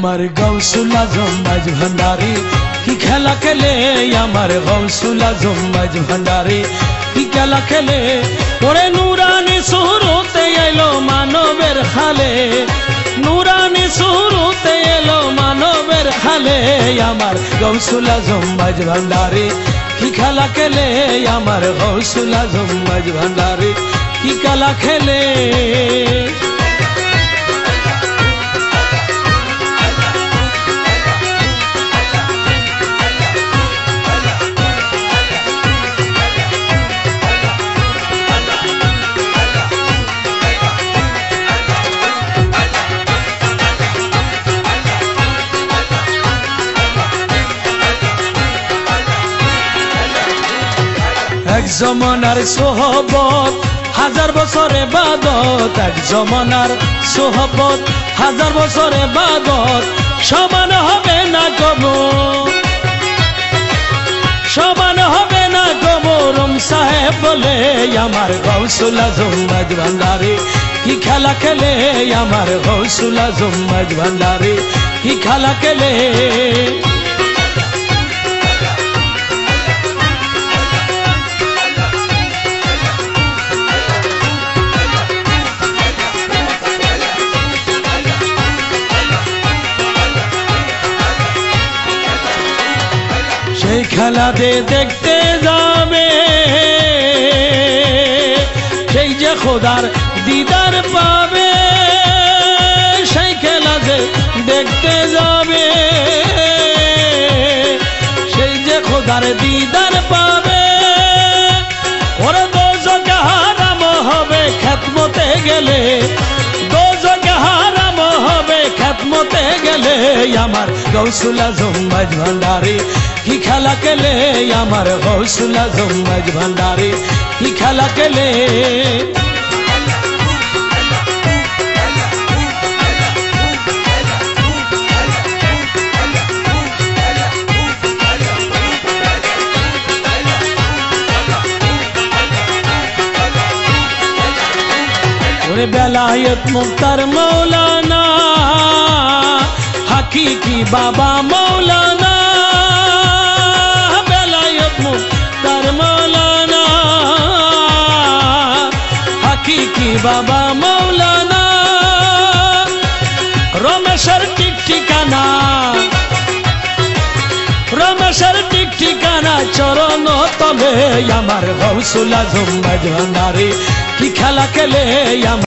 আমার গৌসুল আজম মাঝ কি খেলা খেলে আমার গৌসুল আজম মাঝ কি খেলা খেলে? ওরে নুরানি শুরুতে এলো মানবের খালে। নুরানি শুরুতে এলো মানবের খালে। আমার গৌসুল আজম মাঝ কি খেলা খেলে আমার গৌসুল আজম মাঝ কি খেলা খেলে? এক জমানার সোহবত, হাজার বছরে বাদত এক জমানার সোহবত, হাজার বছরে বাদত সমান হবে না কব সমান হবে না কবরম সাহেব বলে, আমার গৌসুলা জম্মাজ ভান্ডারে, কি খেলা খেলে আমার গৌসুলা জম্মাজ ভান্ডারে, কি খেলা খেলে? সেই খেলাতে দেখতে যাবে। সেই যে খোদার দিদার পাবে, সেই খেলাতে দেখতে যাবে। সেই যে খোদার দিদার পাবে, ওরে দোজকে হারাম হবে, খেতমতে গেলে খেতমতে গেলে আমার গৌসুলা জম্মাজ ভান্ডারি? কি খেলা কেলে আমার গৌসুলা জম্মাজ ভান্ডারি? কি খেলা কেলে ওরে বেলায়ত মুক্তার মৌলানা বাবা মৌলানা বেলায়ত মুক্তার মৌলানা। হাকিকি বাবা মৌলানা। রমেশের টিক ঠিকানা। রমেশের টিক ঠিকানা চরণ তলে আমার গৌসুলা জম্মা জানারে কি খেলা খেলে আমার